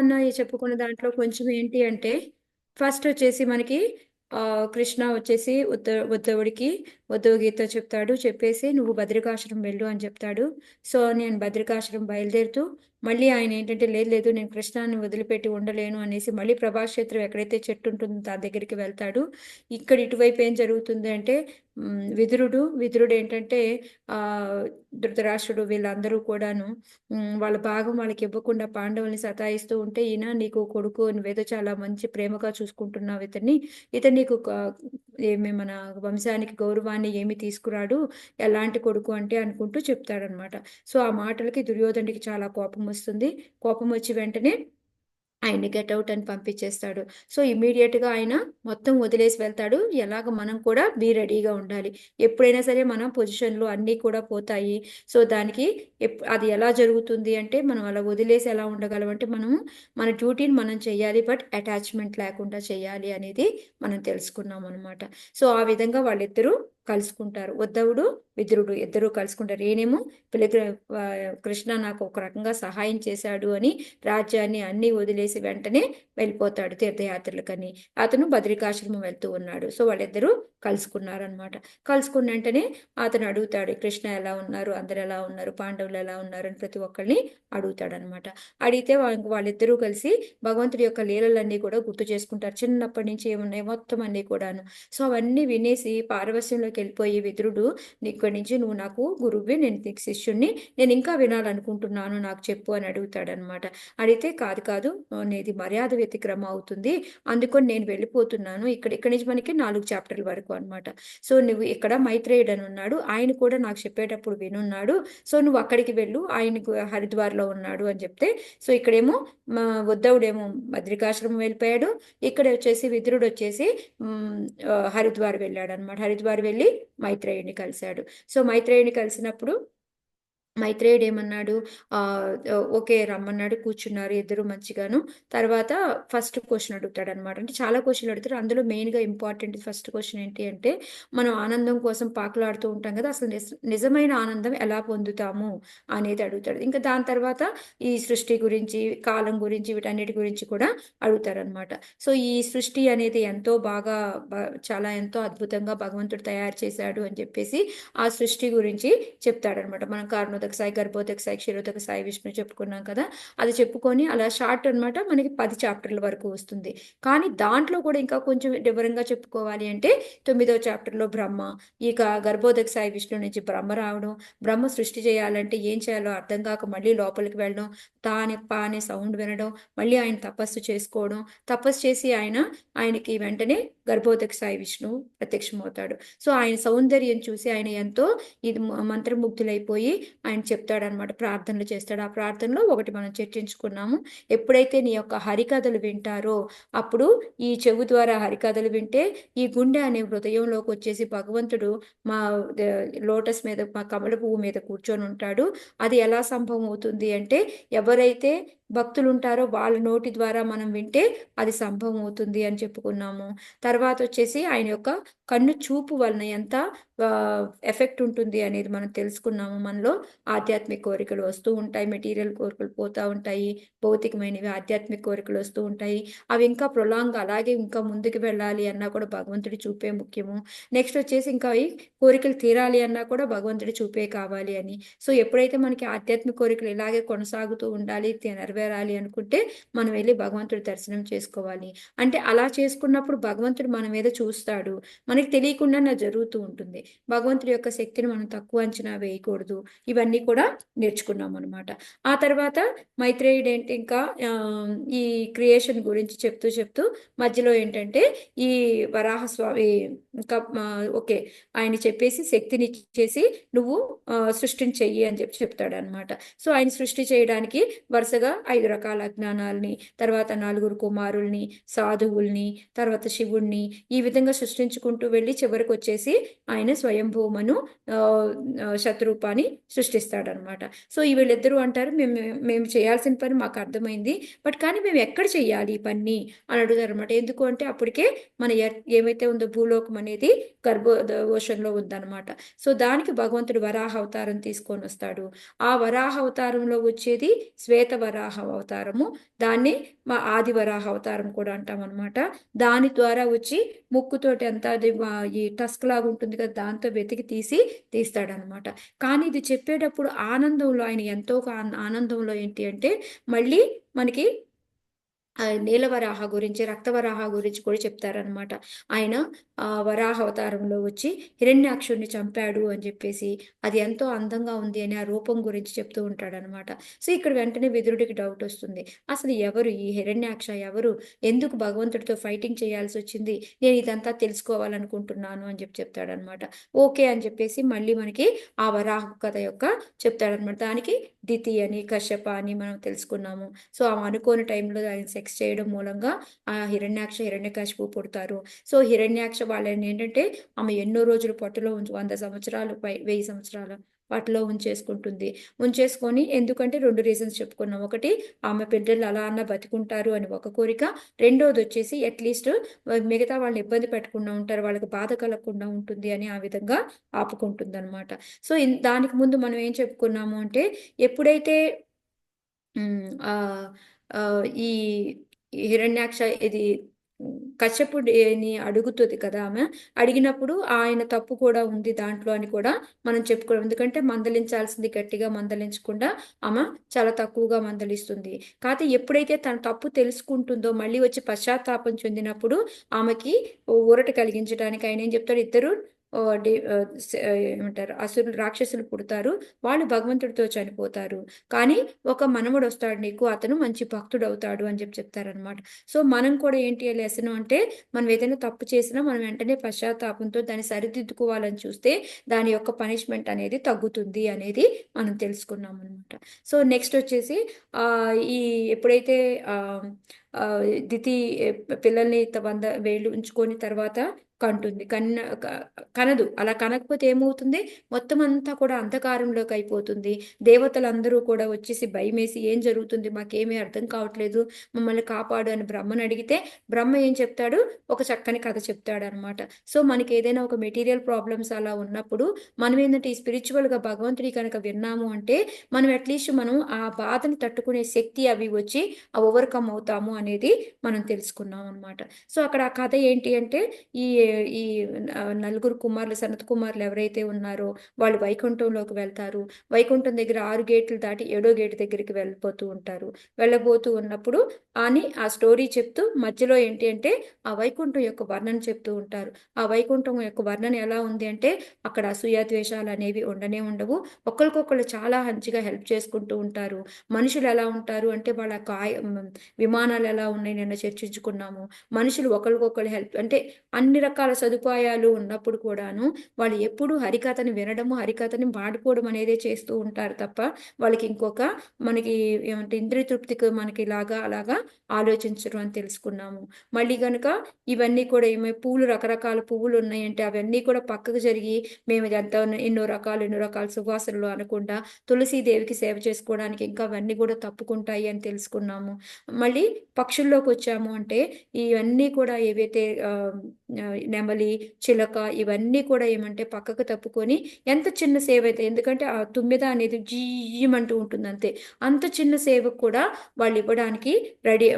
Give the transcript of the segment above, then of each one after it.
మొన్న చెప్పుకున్న దాంట్లో కొంచెం ఏంటి అంటే ఫస్ట్ వచ్చేసి మనకి కృష్ణ వచ్చేసి ఉద్ద ఉద్ధవుడికి ఉద్ధవ గీత చెప్తాడు. చెప్పేసి నువ్వు భద్రికాశ్రం వెళ్ళు అని చెప్తాడు. సో నేను భద్రికాశ్రం బయలుదేరుతూ మళ్ళీ ఆయన ఏంటంటే లేదు లేదు నేను కృష్ణాన్ని వదిలిపెట్టి ఉండలేను అనేసి మళ్ళీ ప్రభాక్షేత్రం ఎక్కడైతే చెట్టు ఉంటుందో దాని దగ్గరికి వెళ్తాడు. ఇక్కడ ఇటువైపు ఏం జరుగుతుంది అంటే విదురుడు విదురుడు ఏంటంటే ఆ ధృతరాష్ట్రుడు వీళ్ళందరూ కూడాను వాళ్ళ భాగం వాళ్ళకి ఇవ్వకుండా పాండవుల్ని సతాయిస్తూ ఉంటే ఈయన నీకు కొడుకు నువ్వేదో చాలా మంచి ప్రేమగా చూసుకుంటున్నావు ఇతన్ని. ఇతను నీకు ఏమి మన వంశానికి గౌరవాన్ని ఏమి తీసుకురాడు ఎలాంటి కొడుకు అంటే అనుకుంటూ చెప్తాడనమాట. సో ఆ మాటలకి దుర్యోధనుడికి చాలా కోపం వస్తుంది. కోపం వచ్చి వెంటనే ఆయన్ని గెట్అవుట్ అని పంపించేస్తాడు. సో ఇమీడియట్గా ఆయన మొత్తం వదిలేసి వెళ్తాడు. ఎలాగ మనం కూడా బీ రెడీగా ఉండాలి. ఎప్పుడైనా సరే మన పొజిషన్లు అన్నీ కూడా పోతాయి. సో దానికి అది ఎలా జరుగుతుంది అంటే మనం అలా వదిలేసి ఎలా ఉండగలం అంటే మనము మన డ్యూటీని మనం చేయాలి బట్ అటాచ్మెంట్ లేకుండా చేయాలి అనేది మనం తెలుసుకున్నాం అనమాట సో ఆ విధంగా వాళ్ళిద్దరూ కలుసుకుంటారు. ఉద్ధవుడు విదురుడు ఇద్దరు కలుసుకుంటారు. ఏనేమో పిల్లగ్ర కృష్ణ నాకు ఒక రకంగా సహాయం చేశాడు అని రాజ్యాన్ని అన్ని వదిలేసి వెంటనే వెళ్ళిపోతాడు తీర్థయాత్రలకని అతను బద్రికాశ్రమం వెళ్తూ ఉన్నాడు. సో వాళ్ళిద్దరూ కలుసుకున్నారనమాట కలుసుకున్న వెంటనే అతను అడుగుతాడు కృష్ణ ఎలా ఉన్నారు? అందరు ఎలా ఉన్నారు? పాండవులు ఎలా ఉన్నారు? అని ప్రతి ఒక్కరిని అడుగుతాడనమాట అడిగితే వాళ్ళిద్దరూ కలిసి భగవంతుడి యొక్క లీలలన్నీ కూడా గుర్తు చేసుకుంటారు. చిన్నప్పటి నుంచి ఏమున్నాయి? మొత్తం అన్నీ కూడాను. సో అవన్నీ వినేసి పారవస్యంలోకి వెళ్ళిపోయి విదురుడు ఇక్కడి నుంచి నువ్వు నాకు గురువువి నేను నీకు శిష్యుణ్ణి నేను ఇంకా వినాలనుకుంటున్నాను నాకు చెప్పు అని అడుగుతాడనమాట అడిగితే కాదు కాదు నేది మర్యాద వ్యతిక్రమ అవుతుంది అందుకని నేను వెళ్ళిపోతున్నాను. ఇక్కడ ఇక్కడి నుంచి మనకి నాలుగు చాప్టర్ల వరకు అనమాట సో నువ్వు ఇక్కడ మైత్రేయుడు అని ఉన్నాడు ఆయన కూడా నాకు చెప్పేటప్పుడు వినున్నాడు. సో నువ్వు అక్కడికి వెళ్ళు ఆయనకు హరిద్వార్లో ఉన్నాడు అని చెప్తే సో ఇక్కడేమో మా ఉద్ధవుడేమో భద్రికాశ్రమం వెళ్ళిపోయాడు. ఇక్కడ వచ్చేసి విదురుడు వచ్చేసి హరిద్వార్ వెళ్ళాడు అనమాట హరిద్వార్ వెళ్ళి మైత్రేయుడిని కలిశాడు. సో మైత్రేయుని కలిసినప్పుడు మైత్రేయుడు ఏమన్నాడు? ఓకే రమ్మన్నాడు కూర్చున్నారు ఇద్దరు మంచిగాను. తర్వాత ఫస్ట్ క్వశ్చన్ అడుగుతాడు అనమాట అంటే చాలా క్వశ్చన్లు అడుగుతారు. అందులో మెయిన్గా ఇంపార్టెంట్ ఫస్ట్ క్వశ్చన్ ఏంటి అంటే మనం ఆనందం కోసం పాకులాడుతూ ఉంటాం కదా అసలు నిజమైన ఆనందం ఎలా పొందుతాము అనేది అడుగుతాడు. ఇంకా దాని తర్వాత ఈ సృష్టి గురించి కాలం గురించి వీటన్నిటి గురించి కూడా అడుగుతారనమాట సో ఈ సృష్టి అనేది ఎంతో బాగా చాలా ఎంతో అద్భుతంగా భగవంతుడు తయారు చేశాడు అని చెప్పేసి ఆ సృష్టి గురించి చెప్తాడనమాట మనం కారణోద సాయి గర్భోదక సాయి క్షీరోదక సాయి విష్ణు చెప్పుకున్నాం కదా అది చెప్పుకొని అలా షార్ట్ అనమాట మనకి పది చాప్టర్ల వరకు వస్తుంది. కానీ దాంట్లో కూడా ఇంకా కొంచెం వివరంగా చెప్పుకోవాలి అంటే తొమ్మిదో చాప్టర్లో బ్రహ్మ ఇక గర్భోదక సాయి విష్ణు నుంచి బ్రహ్మ రావడం బ్రహ్మ సృష్టి చేయాలంటే ఏం చేయాలో అర్థం కాక మళ్ళీ లోపలికి వెళ్ళడం తానే పా అనే సౌండ్ వినడం మళ్ళీ ఆయన తపస్సు చేసుకోవడం తపస్సు చేసి ఆయన ఆయనకి వెంటనే గర్భోదక సాయి విష్ణు ప్రత్యక్షమవుతాడు. సో ఆయన సౌందర్యం చూసి ఆయన ఎంతో ఇది మంత్రముగ్ధులైపోయి ఆయన చెప్తాడనమాట ప్రార్థనలు చేస్తాడు. ఆ ప్రార్థనలో ఒకటి మనం చర్చించుకున్నాము. ఎప్పుడైతే నీ యొక్క హరికథలు వింటారో అప్పుడు ఈ చెవు ద్వారా హరికథలు వింటే ఈ గుండె అనే హృదయంలోకి వచ్చేసి భగవంతుడు మా లోటస్ మీద మా కమల పువ్వు మీద కూర్చొని ఉంటాడు అది ఎలా సంభవం అవుతుంది అంటే ఎవరైతే భక్తులు ఉంటారో వాళ్ళ నోటి ద్వారా మనం వింటే అది సంభవం అవుతుంది అని చెప్పుకున్నాము. తర్వాత వచ్చేసి ఆయన యొక్క కన్ను చూపు వలన ఎంత ఎఫెక్ట్ ఉంటుంది అనేది మనం తెలుసుకున్నాము. మనలో ఆధ్యాత్మిక కోరికలు వస్తూ ఉంటాయి మెటీరియల్ కోరికలు పోతూ ఉంటాయి భౌతికమైనవి ఆధ్యాత్మిక కోరికలు వస్తూ ఉంటాయి. అవి ఇంకా ప్రొలాంగ్ అలాగే ఇంకా ముందుకు వెళ్ళాలి అన్నా కూడా భగవంతుడి చూపే ముఖ్యము. నెక్స్ట్ వచ్చేసి ఇంకా అవి కోరికలు తీరాలి అన్నా కూడా భగవంతుడి చూపే కావాలి అని. సో ఎప్పుడైతే మనకి ఆధ్యాత్మిక కోరికలు ఇలాగే కొనసాగుతూ ఉండాలి నెరవేరాలి అనుకుంటే మనం వెళ్ళి భగవంతుడు దర్శనం చేసుకోవాలి. అంటే అలా చేసుకున్నప్పుడు భగవంతుడు మన మీద చూస్తాడు. మనకి తెలియకుండా జరుగుతూ ఉంటుంది. భగవంతుడి యొక్క శక్తిని మనం తక్కువ అంచనా వేయకూడదు. ఇవన్నీ కూడా నేర్చుకున్నాం అనమాట ఆ తర్వాత మైత్రేయుడు ఏంటి ఇంకా ఈ క్రియేషన్ గురించి చెప్తూ చెప్తూ మధ్యలో ఏంటంటే ఈ వరాహస్వామి ఇంకా ఓకే ఆయన చెప్పేసి శక్తిని ఇచ్చేసి నువ్వు సృష్టిని చెయ్యి అని చెప్పి చెప్తాడు అనమాట సో ఆయన సృష్టి చేయడానికి వరుసగా ఐదు రకాల అజ్ఞానాల్ని తర్వాత నలుగురు కుమారుల్ని సాధువుల్ని తర్వాత శివుణ్ణి ఈ విధంగా సృష్టించుకుంటూ వెళ్ళి చివరికి వచ్చేసి ఆయన స్వయంభూమను శత్రూపాన్ని సృష్టిస్తాడనమాట. సో ఈ వీళ్ళిద్దరూ అంటారు మేము మేము చేయాల్సిన పని మాకు అర్థమైంది బట్ కానీ మేము ఎక్కడ చేయాలి ఈ పని అని అడుగుతారు అనమాట ఎందుకు అంటే అప్పటికే మన ఏమైతే ఉందో భూలోకం అనేది గర్భోషంలో ఉందన్నమాట సో దానికి భగవంతుడు వరాహ అవతారం తీసుకొని వస్తాడు. ఆ వరాహ అవతారంలో వచ్చేది శ్వేత వరాహ అవతారము. దాన్ని మా ఆది వరాహ అవతారం కూడా అంటాం అనమాట దాని ద్వారా వచ్చి ముక్కుతోటి అంతా అది ఈ టస్క్ లాగా ఉంటుంది కదా దాంతో వెతికి తీసి తీస్తాడనమాట కానీ ఇది చెప్పేటప్పుడు ఆనందంలో ఆయన ఎంతో ఒక ఆనందంలో ఏంటి అంటే మళ్ళీ మనకి నీలవరాహ గురించి రక్తవరాహ గురించి కూడా చెప్తారనమాట ఆయన ఆ వరాహ అవతారంలో వచ్చి హిరణ్యాక్షుడిని చంపాడు అని చెప్పేసి అది ఎంతో అందంగా ఉంది అని ఆ రూపం గురించి చెప్తూ ఉంటాడనమాట సో ఇక్కడ వెంటనే విదురుడికి డౌట్ వస్తుంది. అసలు ఎవరు ఈ హిరణ్యాక్ష? ఎవరు? ఎందుకు భగవంతుడితో ఫైటింగ్ చేయాల్సి వచ్చింది? నేను ఇదంతా తెలుసుకోవాలనుకుంటున్నాను అని చెప్పి చెప్తాడనమాట ఓకే అని చెప్పేసి మళ్ళీ మనకి ఆ వరాహ కథ యొక్క చెప్తాడనమాట దానికి దితి అని కశ్యప అని మనం తెలుసుకున్నాము. సో ఆ అనుకోని టైంలో ఆయన సెక్స్ చేయడం మూలంగా ఆ హిరణ్యాక్ష హిరణ్యకశిపు పుడతారు. సో హిరణ్యాక్ష వాళ్ళని ఏంటంటే ఆమె ఎన్నో రోజులు పొట్టలో ఉంచు వంద సంవత్సరాలు వెయ్యి సంవత్సరాలు వాటిలో ఉంచేసుకుంటుంది. ఉంచేసుకొని ఎందుకంటే రెండు రీజన్స్ చెప్పుకున్నాం. ఒకటి ఆమె పిల్లలు అలా అన్న బతికుంటారు అని ఒక కోరిక. రెండోది వచ్చేసి అట్లీస్ట్ మిగతా వాళ్ళని ఇబ్బంది పెట్టకుండా ఉంటారు. వాళ్ళకి బాధ కలగకుండా ఉంటుంది అని ఆ విధంగా ఆపుకుంటుంది అనమాట సో దానికి ముందు మనం ఏం చెప్పుకున్నాము అంటే ఎప్పుడైతే ఆ, ఈ హిరణ్యాక్ష ఇది కశ్యపుడిని అడుగుతుంది కదా ఆమె. అడిగినప్పుడు ఆయన తప్పు కూడా ఉంది దాంట్లో అని కూడా మనం చెప్పుకోవడం ఎందుకంటే మందలించాల్సింది గట్టిగా మందలించకుండా ఆమె చాలా తక్కువగా మందలిస్తుంది. కాకపోతే ఎప్పుడైతే తన తప్పు తెలుసుకుంటుందో మళ్ళీ వచ్చి పశ్చాత్తాపం చెందినప్పుడు ఆమెకి ఊరట కలిగించడానికి ఆయన ఏం చెప్తాడు? ఇద్దరు ఏమంటారు? అసురులు రాక్షసులు పుడతారు. వాళ్ళు భగవంతుడితో చనిపోతారు. కానీ ఒక మనముడు వస్తాడు నీకు అతను మంచి భక్తుడు అవుతాడు అని చెప్పి చెప్తారనమాట సో మనం కూడా ఏంటి లెసన్ అంటే మనం ఏదైనా తప్పు చేసినా మనం వెంటనే పశ్చాత్తాపంతో దాన్ని సరిదిద్దుకోవాలని చూస్తే దాని యొక్క పనిష్మెంట్ అనేది తగ్గుతుంది అనేది మనం తెలుసుకున్నాం అనమాట సో నెక్స్ట్ వచ్చేసి ఈ ఎప్పుడైతే ఆ, దితి పిల్లల్ని వంద వేలు ఉంచుకొని తర్వాత కంటుంది. కన్న కనదు. అలా కనకపోతే ఏమవుతుంది? మొత్తం అంతా కూడా అంధకారంలోకి అయిపోతుంది. దేవతలందరూ కూడా వచ్చేసి భయమేసి ఏం జరుగుతుంది? మాకేమీ అర్థం కావట్లేదు. మమ్మల్ని కాపాడు అని బ్రహ్మని అడిగితే బ్రహ్మ ఏం చెప్తాడు? ఒక చక్కని కథ చెప్తాడు అనమాట సో మనకి ఏదైనా ఒక మెటీరియల్ ప్రాబ్లమ్స్ అలా ఉన్నప్పుడు మనం ఏంటంటే ఈ స్పిరిచువల్గా భగవంతుడి కనుక విన్నాము అంటే మనం అట్లీస్ట్ మనం ఆ బాధను తట్టుకునే శక్తి అవి వచ్చి ఓవర్కమ్ అవుతాము అనేది మనం తెలుసుకున్నాం అనమాట సో అక్కడ ఆ కథ ఏంటి అంటే ఈ ఈ నలుగురు కుమారులు సనత్ కుమారులు ఎవరైతే ఉన్నారో వాళ్ళు వైకుంఠంలోకి వెళ్తారు. వైకుంఠం దగ్గర ఆరు గేట్లు దాటి ఏడో గేట్ దగ్గరికి వెళ్ళిపోతూ ఉంటారు. వెళ్ళబోతూ ఉన్నప్పుడు అని ఆ స్టోరీ చెప్తూ మధ్యలో ఏంటి అంటే ఆ వైకుంఠం యొక్క వర్ణన చెప్తూ ఉంటారు. ఆ వైకుంఠం యొక్క వర్ణన ఎలా ఉంది అంటే అక్కడ అసూయాద్వేషాలు అనేవి ఉండనే ఉండవు. ఒకరికొకరు చాలా మంచిగా హెల్ప్ చేసుకుంటూ ఉంటారు. మనుషులు ఎలా ఉంటారు అంటే వాళ్ళ కాయ విమానాలు ఎలా ఉన్నాయి నిన్న చర్చించుకున్నాము. మనుషులు ఒకరికొకరు హెల్ప్ అంటే అన్ని రకాల సదుపాయాలు ఉన్నప్పుడు కూడాను వాళ్ళు ఎప్పుడు హరికథని వినడము హరికథని వాడుకోవడం అనేది చేస్తూ ఉంటారు తప్ప వాళ్ళకి ఇంకొక మనకి ఏమంటే ఇంద్రియ తృప్తికి మనకి ఇలాగా అలాగా ఆలోచించడం అని తెలుసుకున్నాము. మళ్ళీ కనుక ఇవన్నీ కూడా ఏమై పూలు రకరకాల పువ్వులు ఉన్నాయంటే అవన్నీ కూడా పక్కకు జరిగి మేము ఎంత ఎన్నో రకాలు ఎన్నో రకాల సువాసనలు అనకుండా తులసీదేవికి సేవ చేసుకోవడానికి ఇంకా అవన్నీ కూడా తప్పుకుంటాయి అని తెలుసుకున్నాము. మళ్ళీ పక్షుల్లోకి వచ్చాము అంటే ఇవన్నీ కూడా ఏవైతే ఆ, నెమలి చిలక ఇవన్నీ కూడా ఏమంటే పక్కకు తప్పుకొని ఎంత చిన్న సేవ అయితే ఎందుకంటే ఆ తుమ్మెద అనేది జీయమంటూ ఉంటుంది అంతే అంత చిన్న సేవకు కూడా వాళ్ళు ఇవ్వడానికి రెడీ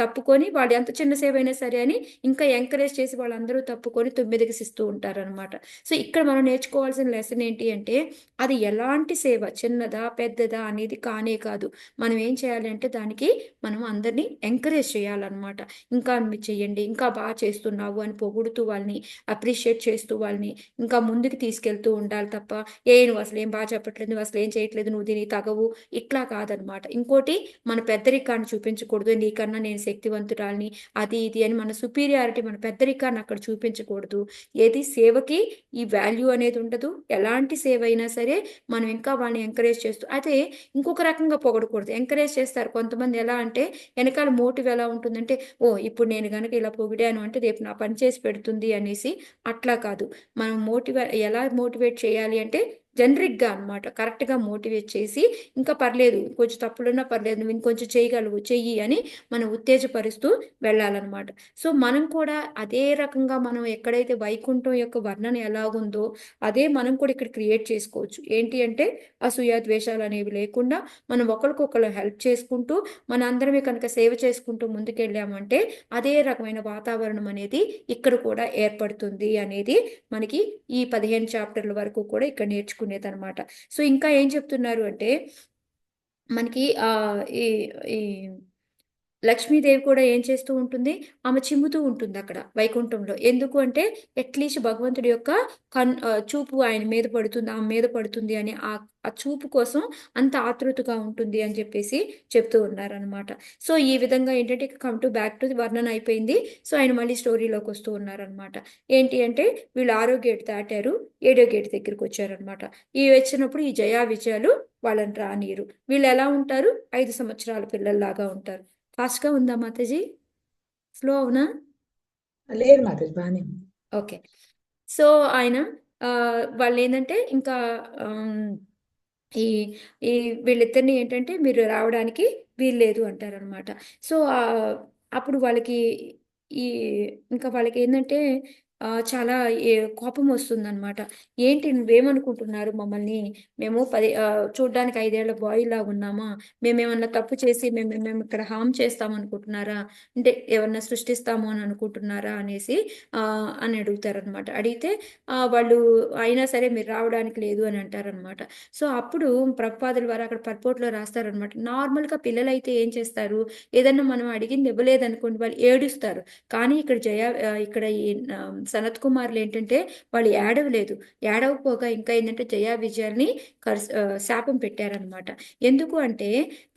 తప్పుకొని వాళ్ళు ఎంత చిన్న సేవ అయినా సరే అని ఇంకా ఎంకరేజ్ చేసి వాళ్ళందరూ తప్పుకొని తుమ్మెదకి ఇస్తూ ఉంటారనమాట సో ఇక్కడ మనం నేర్చుకోవాల్సిన లెసన్ ఏంటి అంటే అది ఎలాంటి సేవ చిన్నదా పెద్దదా అనేది కానే కాదు. మనం ఏం చేయాలంటే దానికి మనం అందరినీ ఎంకరేజ్ చేయాలన్నమాట. ఇంకా మీరు చెయ్యండి ఇంకా బాగా చేస్తున్నావు అని పొగుడుతూ వాళ్ళని అప్రిషియేట్ చేస్తూ వాళ్ళని ఇంకా ముందుకు తీసుకెళ్తూ ఉండాలి తప్ప ఏ నువ్వు అసలు ఏం బాగా చెప్పట్లేదు నువ్వు అసలు ఏం చేయట్లేదు నువ్వు దీని తగవు ఇట్లా కాదనమాట. ఇంకోటి మన పెద్దరికాన్ని చూపించకూడదు నీకన్నా నేను శక్తివంతురాలని అది ఇది అని మన సుపీరియారిటీ మన పెద్దరికాన్ని అక్కడ చూపించకూడదు. ఏది సేవకి ఈ వాల్యూ అనేది ఉండదు. ఎలాంటి సేవ అయినా సరే మనం ఇంకా వాళ్ళని ఎంకరేజ్ చేస్తూ అయితే ఇంకొక రకంగా పొగడకూడదు. ఎంకరేజ్ చేస్తారు. కొంతమంది ఎలా అంటే వెనకాల మోటివ్ ఎలా ఉంటుందంటే ఓ ఇప్పుడు నేను కనుక ఇలా పొగిడాను అంటే రేపు నా పని చేసి పెడుతుంది అనేసి అట్లా కాదు. మనం మోటివే ఎలా మోటివేట్ చేయాలి అంటే జనరిక్గా అనమాట కరెక్ట్గా మోటివేట్ చేసి ఇంకా పర్లేదు కొంచెం తప్పులున్నా పర్లేదు నువ్వు ఇంకొంచెం చేయగలవు చెయ్యి అని మనం ఉత్తేజపరుస్తూ వెళ్ళాలన్నమాట. సో మనం కూడా అదే రకంగా మనం ఎక్కడైతే వైకుంఠం యొక్క వర్ణన ఎలాగుందో అదే మనం కూడా ఇక్కడ క్రియేట్ చేసుకోవచ్చు. ఏంటి అంటే అసూయ ద్వేషాలు అనేవి లేకుండా మనం ఒకరికొకరు హెల్ప్ చేసుకుంటూ మన అందరమే కనుక సేవ చేసుకుంటూ ముందుకెళ్ళామంటే అదే రకమైన వాతావరణం అనేది ఇక్కడ కూడా ఏర్పడుతుంది అనేది మనకి ఈ పదిహేను చాప్టర్ల వరకు కూడా ఇక్కడ నేర్చుకుంటాం అనమాట సో ఇంకా ఏం చెప్తున్నారు అంటే మనకి ఆ ఈ ఈ లక్ష్మీదేవి కూడా ఏం చేస్తూ ఉంటుంది? ఆమె చిమ్ముతూ ఉంటుంది అక్కడ వైకుంఠంలో. ఎందుకు అంటే అట్లీస్ట్ భగవంతుడి యొక్క కన్ చూపు ఆయన మీద పడుతుంది ఆమె మీద పడుతుంది అని ఆ ఆ చూపు కోసం అంత ఆతృతగా ఉంటుంది అని చెప్పేసి చెప్తూ ఉన్నారనమాట సో ఈ విధంగా ఏంటంటే కమ్ టు బ్యాక్ టు వర్ణన అయిపోయింది. సో ఆయన మళ్ళీ స్టోరీలోకి వస్తూ ఉన్నారనమాట ఏంటి అంటే వీళ్ళు ఆరో గేట్ దాటారు ఏడో గేట్ దగ్గరికి వచ్చారనమాట ఈ వచ్చినప్పుడు ఈ జయా విజయాలు వాళ్ళని రానియరు. వీళ్ళు ఎలా ఉంటారు? ఐదు సంవత్సరాల పిల్లల్లాగా ఉంటారు. ఫాస్ట్గా ఉందా మాతాజీ? స్లో అవునా? లేదు మాతాజీ బాగానే ఉంది. ఓకే. సో ఆయన వాళ్ళు ఏంటంటే ఇంకా ఈ ఈ వీళ్ళిద్దరిని ఏంటంటే మీరు రావడానికి వీల్లేదు అంటారనమాట. సో అప్పుడు వాళ్ళకి ఈ ఇంకా వాళ్ళకి ఏంటంటే చాలా కోపం వస్తుందన్నమాట. ఏంటి నువ్వేమనుకుంటున్నారు? మమ్మల్ని మేము పది చూడ్డానికి ఐదేళ్ళ బాయ్ లా ఉన్నామా? మేమేమన్నా తప్పు చేసి మేము మేము ఇక్కడ హామ్ చేస్తాం అనుకుంటున్నారా అంటే ఏమన్నా సృష్టిస్తాము అని అనుకుంటున్నారా అనేసి అని అడుగుతారనమాట అడిగితే వాళ్ళు అయినా సరే మీరు రావడానికి లేదు అని అంటారనమాట సో అప్పుడు ప్రభుపాదుల వారు అక్కడ పర్పోర్ట్లో రాస్తారనమాట నార్మల్గా పిల్లలు అయితే ఏం చేస్తారు? ఏదన్నా మనం అడిగింది ఇవ్వలేదనుకోండి వాళ్ళు ఏడుస్తారు. కానీ ఇక్కడ జయ ఇక్కడ ఈ సనత్ కుమార్లు ఏంటంటే వాళ్ళు ఏడవలేదు. ఏడవపోగా ఇంకా ఏంటంటే జయా విజయాల్ని శాపం పెట్టారనమాట ఎందుకు అంటే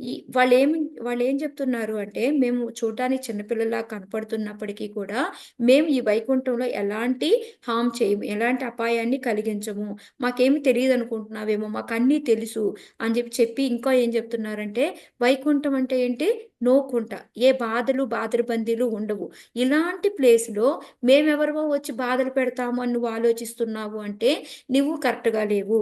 ఈ వాళ్ళు ఏమి వాళ్ళు ఏం చెప్తున్నారు అంటే మేము చూడడానికి చిన్నపిల్లలా కనపడుతున్నప్పటికీ కూడా మేము ఈ వైకుంఠంలో ఎలాంటి హామ్ చేయము ఎలాంటి అపాయాన్ని కలిగించము మాకేమి తెలియదు అనుకుంటున్నావేమో మాకు అన్నీ తెలుసు అని చెప్పి చెప్పి ఇంకా ఏం చెప్తున్నారంటే వైకుంఠం అంటే ఏంటి? నోకుంట. ఏ బాధలు బాధరబందీలు ఉండవు. ఇలాంటి ప్లేస్లో మేమెవరమో వచ్చి బాధలు పెడతాము అని నువ్వు ఆలోచిస్తున్నావు అంటే నువ్వు కరెక్ట్గా లేవు.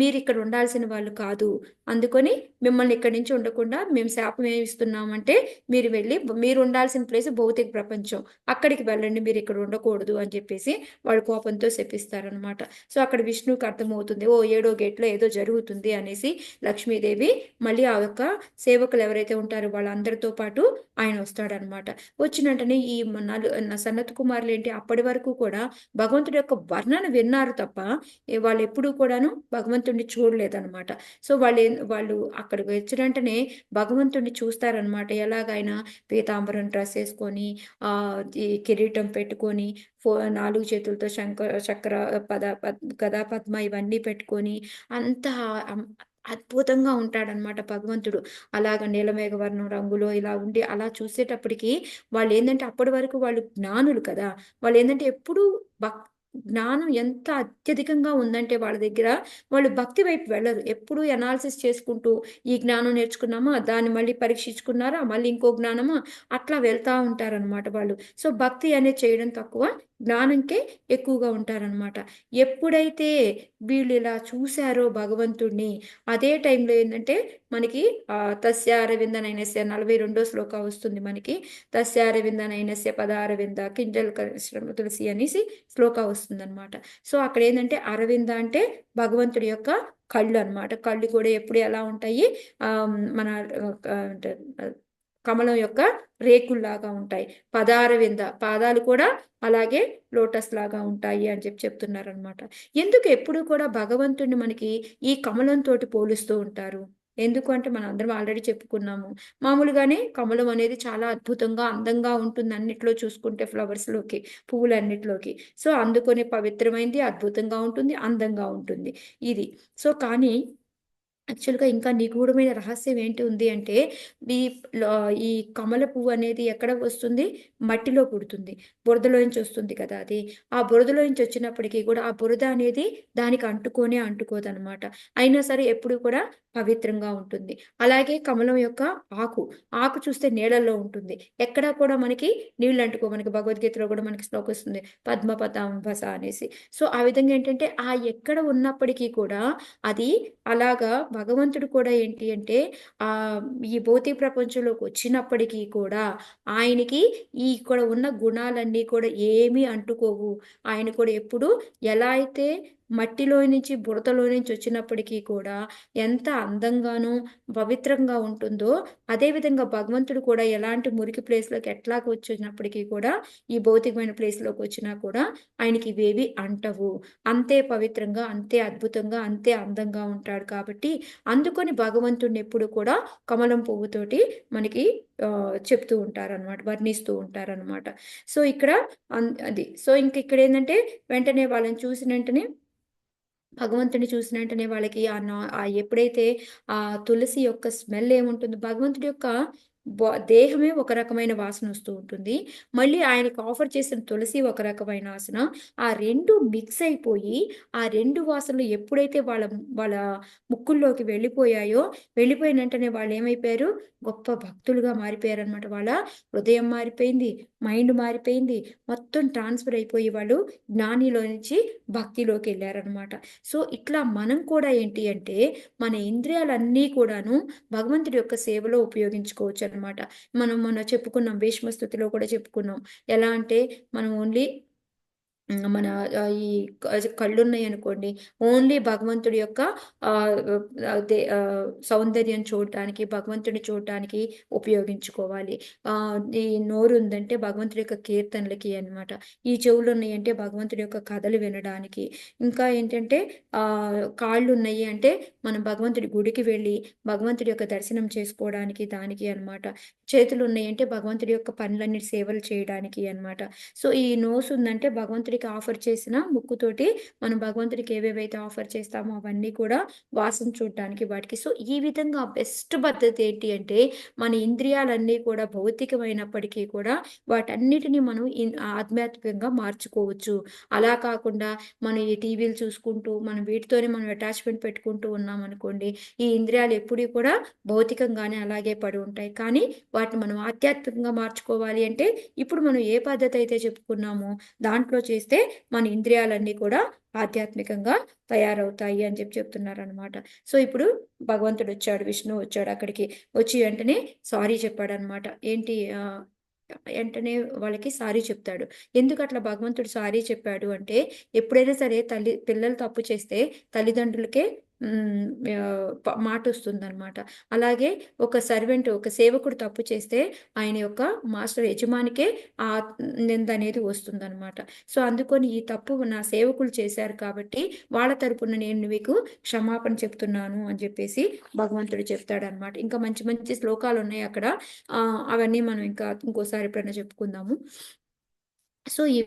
మీరు ఇక్కడ ఉండాల్సిన వాళ్ళు కాదు. అందుకొని మిమ్మల్ని ఇక్కడి నుంచి ఉండకుండా మేము శాపం ఏమి ఇస్తున్నామంటే మీరు వెళ్ళి మీరు ఉండాల్సిన ప్లేస్ భౌతిక ప్రపంచం. అక్కడికి వెళ్ళండి మీరు ఇక్కడ ఉండకూడదు అని చెప్పేసి వాళ్ళు కోపంతో చెప్పిస్తారనమాట సో అక్కడ విష్ణువుకి అర్థమవుతుంది ఓ ఏడో గేట్లో ఏదో జరుగుతుంది అనేసి లక్ష్మీదేవి మళ్ళీ ఆ యొక్క సేవకులు ఎవరైతే ఉంటారో వాళ్ళందరితో పాటు ఆయన వస్తాడనమాట వచ్చిన వెంటనే ఈ నలు సన్నత్ కుమారులు ఏంటి? అప్పటి వరకు కూడా భగవంతుడి యొక్క వర్ణన విన్నారు తప్ప వాళ్ళు ఎప్పుడూ కూడాను భగవంతుడిని చూడలేదన్నమాట. సో వాళ్ళు వాళ్ళు అక్కడికి వచ్చిన వెంటనే భగవంతుడిని చూస్తారనమాట ఎలాగైనా పీతాంబరం డ్రెస్ వేసుకొని ఆ కిరీటం పెట్టుకొని ఫో నాలుగు చేతులతో శంకర చక్ర పద గదా పద్మ ఇవన్నీ పెట్టుకొని అంత అద్భుతంగా ఉంటాడనమాట భగవంతుడు. అలాగ నీలమేఘవర్ణం రంగులో ఇలా ఉండి అలా చూసేటప్పటికి వాళ్ళు ఏంటంటే అప్పటి వరకు వాళ్ళు జ్ఞానులు కదా. వాళ్ళు ఏంటంటే ఎప్పుడు భక్ జ్ఞానం ఎంత అత్యధికంగా ఉందంటే వాళ్ళ దగ్గర వాళ్ళు భక్తి వైపు వెళ్ళరు. ఎప్పుడు అనాలిసిస్ చేసుకుంటూ ఈ జ్ఞానం నేర్చుకున్నామా దాన్ని మళ్ళీ పరీక్షించుకున్నారా మళ్ళీ ఇంకో జ్ఞానమా అట్లా వెళ్తూ ఉంటారనమాట వాళ్ళు. సో భక్తి అనేది చేయడం తక్కువ. జ్ఞానంకే ఎక్కువగా ఉంటారనమాట ఎప్పుడైతే వీళ్ళు ఇలా చూశారో భగవంతుడిని అదే టైంలో ఏంటంటే మనకి తస్య అరవింద నైనస్య నలభై రెండో శ్లోక వస్తుంది మనకి. తస్య అరవింద నైనస్య పద అరవింద కింజల్ తులసి అనేసి శ్లోక వస్తుంది అనమాట సో అక్కడ ఏంటంటే అరవింద అంటే భగవంతుడి యొక్క కళ్ళు అనమాట కళ్ళు కూడా ఎప్పుడు ఎలా ఉంటాయి? మన కమలం యొక్క రేకుల్లాగా ఉంటాయి. పదార వింద పాదాలు కూడా అలాగే లోటస్ లాగా ఉంటాయి అని చెప్పి చెప్తున్నారనమాట ఎందుకు ఎప్పుడు కూడా భగవంతుడిని మనకి ఈ కమలంతో పోలుస్తూ ఉంటారు? ఎందుకు అంటే మనం అందరం ఆల్రెడీ చెప్పుకున్నాము. మామూలుగానే కమలం అనేది చాలా అద్భుతంగా అందంగా ఉంటుంది అన్నిట్లో చూసుకుంటే ఫ్లవర్స్లోకి పువ్వులన్నిటిలోకి. సో అందుకొని పవిత్రమైంది అద్భుతంగా ఉంటుంది అందంగా ఉంటుంది. ఇది. సో కానీ యాక్చువల్‌గా ఇంకా నిగూఢమైన రహస్యం ఏంటి ఉంది అంటే, ఈ ఈ కమల పువ్వు అనేది ఎక్కడ వస్తుంది? మట్టిలో పుడుతుంది. బురదలో నుంచి వస్తుంది కదా అది. ఆ బురదలో నుంచి వచ్చినప్పటికీ కూడా ఆ బురద అనేది దానికి అంటుకోనే అంటుకోదనమాట. అయినా సరే ఎప్పుడు కూడా పవిత్రంగా ఉంటుంది. అలాగే కమలం యొక్క ఆకు, ఆకు చూస్తే నీళ్ళల్లో ఉంటుంది. ఎక్కడా కూడా మనకి నీళ్ళు అంటుకో మనకి భగవద్గీతలో కూడా మనకి శ్లోకం వస్తుంది. పద్మపతాంబస అనేసి. సో, ఆ విధంగా ఏంటంటే, ఆ ఎక్కడ ఉన్నప్పటికీ కూడా అది అలాగా భగవంతుడు కూడా ఏంటి అంటే ఆ ఈ భౌతిక ప్రపంచంలోకి వచ్చినప్పటికీ కూడా ఆయనకి ఈ ఇక్కడ ఉన్న గుణాలన్నీ కూడా ఏమీ అంటుకోవు. ఆయన కూడా ఎప్పుడు ఎలా అయితే మట్టిలో నుంచి, బుడతలో నుంచి వచ్చినప్పటికీ కూడా ఎంత అందంగానో పవిత్రంగా ఉంటుందో, అదేవిధంగా భగవంతుడు కూడా ఎలాంటి మురికి ప్లేస్‌లోకి ఎట్లాగ వచ్చినప్పటికీ కూడా ఈ భౌతికమైన ప్లేస్‌లోకి వచ్చినా కూడా ఆయనకి ఇవేవి అంటవు. అంతే పవిత్రంగా, అంతే అద్భుతంగా, అంతే అందంగా ఉంటాడు కాబట్టి, అందుకని భగవంతుడిని ఎప్పుడు కూడా కమలం పువ్వుతోటి మనకి చెప్తూ ఉంటారనమాట. వర్ణిస్తూ ఉంటారనమాట. సో, ఇక్కడ అన్ అది. సో, ఇంక ఇక్కడేందంటే వెంటనే వాళ్ళని చూసిన వెంటనే భగవంతుని చూసిన వెంటనే వాళ్ళకి ఆ నా ఆ ఎప్పుడైతే ఆ తులసి యొక్క స్మెల్ ఏముంటుందో భగవంతుడి యొక్క దేహమే ఒక రకమైన వాసన వస్తూ ఉంటుంది. మళ్ళీ ఆయనకు ఆఫర్ చేసిన తులసి ఒక రకమైన వాసన. ఆ రెండు మిక్స్ అయిపోయి, ఆ రెండు వాసనలు ఎప్పుడైతే వాళ్ళ వాళ్ళ ముక్కుల్లోకి వెళ్ళిపోయాయో, వెళ్ళిపోయిన వెంటనే వాళ్ళు ఏమైపోయారు గొప్ప భక్తులుగా మారిపోయారు అనమాట వాళ్ళ హృదయం మారిపోయింది, మైండ్ మారిపోయింది. మొత్తం ట్రాన్స్‌ఫర్ అయిపోయి వాళ్ళు జ్ఞానిలో నుంచి భక్తిలోకి వెళ్ళారనమాట సో, ఇట్లా మనం కూడా ఏంటి అంటే, మన ఇంద్రియాలన్నీ కూడాను భగవంతుడి యొక్క సేవలో ఉపయోగించుకోవచ్చు అనమాట మనం మొన్న చెప్పుకున్నాం భీష్మస్థుతిలో కూడా చెప్పుకున్నాం. ఎలా అంటే, మనం ఓన్లీ మన ఈ కళ్ళు ఉన్నాయనుకోండి ఓన్లీ భగవంతుడి యొక్క సౌందర్యం చూడటానికి, భగవంతుడిని చూడటానికి ఉపయోగించుకోవాలి. ఈ నోరు ఉందంటే భగవంతుడి యొక్క కీర్తనలకి అనమాట. ఈ చెవులు ఉన్నాయంటే భగవంతుడి యొక్క కథలు వినడానికి. ఇంకా ఏంటంటే ఆహ్, కాళ్ళున్నాయి అంటే మనం భగవంతుడి గుడికి వెళ్ళి, భగవంతుడి యొక్క దర్శనం చేసుకోవడానికి దానికి అనమాట. చేతులున్నాయంటే భగవంతుడి యొక్క పనులన్నీ సేవలు చేయడానికి అనమాట. సో, ఈ నోస్ ఉందంటే భగవంతుడికి ఆఫర్ చేసిన ముక్కుతోటి మనం భగవంతుడికి ఏవేవైతే ఆఫర్ చేస్తామో అవన్నీ కూడా వాసన చూడటానికి వాటికి. సో, ఈ విధంగా బెస్ట్ పద్ధతి ఏంటి అంటే, మన ఇంద్రియాలన్నీ కూడా భౌతికమైనప్పటికీ కూడా వాటన్నిటిని మనం ఆధ్యాత్మికంగా మార్చుకోవచ్చు. అలా కాకుండా మనం ఈ టీవీలు చూసుకుంటూ, మనం వీటితోనే మనం అటాచ్‌మెంట్ పెట్టుకుంటూ ఉన్నాం అనుకోండి ఈ ఇంద్రియాలు ఎప్పుడూ కూడా భౌతికంగానే అలాగే పడి ఉంటాయి. కానీ వాటిని మనం ఆధ్యాత్మికంగా మార్చుకోవాలి అంటే, ఇప్పుడు మనం ఏ పద్ధతి అయితే చెప్పుకున్నామో దాంట్లో చేస్తే మన ఇంద్రియాలన్నీ కూడా ఆధ్యాత్మికంగా తయారవుతాయి అని చెప్పి చెప్తున్నారనమాట. సో, ఇప్పుడు భగవంతుడు వచ్చాడు విష్ణు వచ్చాడు అక్కడికి. వచ్చి వెంటనే సారీ చెప్పాడనమాట. ఏంటి వెంటనే వాళ్ళకి సారీ చెప్తాడు. ఎందుకట్లా భగవంతుడు సారీ చెప్పాడు అంటే, ఎప్పుడైనా సరే తల్లి పిల్లలు తప్పు చేస్తే తల్లిదండ్రులకే మాట వస్తుందన్నమాట అలాగే ఒక సర్వెంట్, ఒక సేవకుడు తప్పు చేస్తే ఆయన యొక్క మాస్టర్ యజమానికే ఆ నింద అనేది వస్తుందనమాట. సో, అందుకొని ఈ తప్పు నా సేవకులు చేశారు కాబట్టి, వాళ్ళ తరపున నేను మీకు క్షమాపణ చెప్తున్నాను అని చెప్పేసి భగవంతుడు చెప్తాడనమాట. ఇంకా మంచి మంచి శ్లోకాలు ఉన్నాయి అక్కడ. అవన్నీ మనం ఇంకా ఇంకోసారి ఎప్పుడైనా చెప్పుకుందాము. సో, ఈ